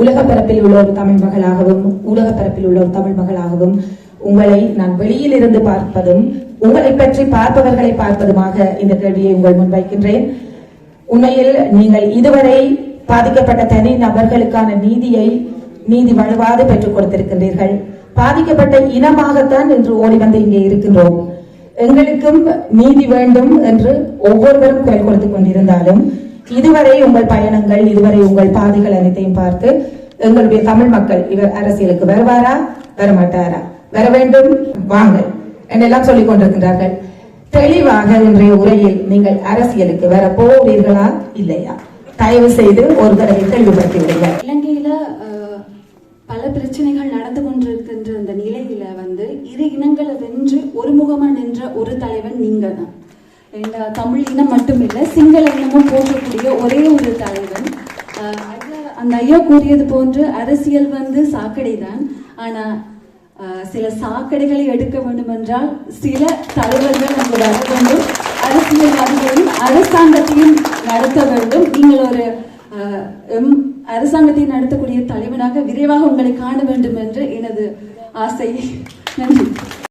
உலக பரப்பில் உள்ள ஒரு தமிழ் மகளாகவும் உலக பரப்பில் உள்ள ஒரு தமிழ் மகளாகவும் உங்களை நான் வெளியில் இருந்து பார்ப்பதும் உங்களை பற்றி பார்ப்பவர்களை பார்ப்பதுமாக இந்த கேள்வியை உங்கள் முன்வைக்கின்றேன் உண்மையில் நீங்கள் இதுவரை பாதிக்கப்பட்ட தனி நபர்களுக்கான நீதியை நீதி வலுவாது பெற்றுக் கொடுத்திருக்கின்றீர்கள். பாதிக்கப்பட்ட இனமாகத்தான் இன்று ஓடி வந்து இங்கே இருக்கின்றோம். எங்களுக்கும் நீதி வேண்டும் என்று ஒவ்வொருவரும் குரல் கொடுத்துக் கொண்டிருந்தாலும் இதுவரை உங்கள் பயணங்கள் இதுவரை உங்கள் பாதைகள் அனைத்தையும் பார்த்து எங்களுடைய தமிழ் மக்கள் இவர் அரசியலுக்கு வருவாரா வரமாட்டாரா? வர வேண்டும். வாங்க. என்றெல்லாம் சொல்லிக் கொண்டிருக்கின்றார்கள்? தெளிவாக இன்றைய உரையில் நீங்கள் அரசியலுக்கு வர போவீர்களா இல்லையா? தயவு செய்து ஒரு தடவை தெளிவுபடுத்தி விடுங்கள். இலங்கையில பல பிரச்சனைகள் நடந்து கொண்டிருக்கின்ற அந்த நிலையில வந்து இரு இனங்களை வென்று ஒருமுகமா நின்ற ஒரு தலைவன் நீங்க தான் தமிழ் இனம் மட்டுமில்லை சிங்கள இனமும் போகக்கூடிய ஒரே ஒரு தலைவன். அந்த ஐயா கூறியது போன்று அரசியல் வந்து சாக்கடை தான் ஆனா சில சாக்கடைகளை எடுக்க வேண்டும் என்றால் சில தலைவர்கள் அங்கு வர வேண்டும். அரசியல்வாதிகளையும் அரசாங்கத்தையும் நடத்த வேண்டும். நீங்கள் ஒரு எம் அரசாங்கத்தை நடத்தக்கூடிய தலைவனாக விரைவாக உங்களை காண வேண்டும் என்று எனது ஆசை. நன்றி.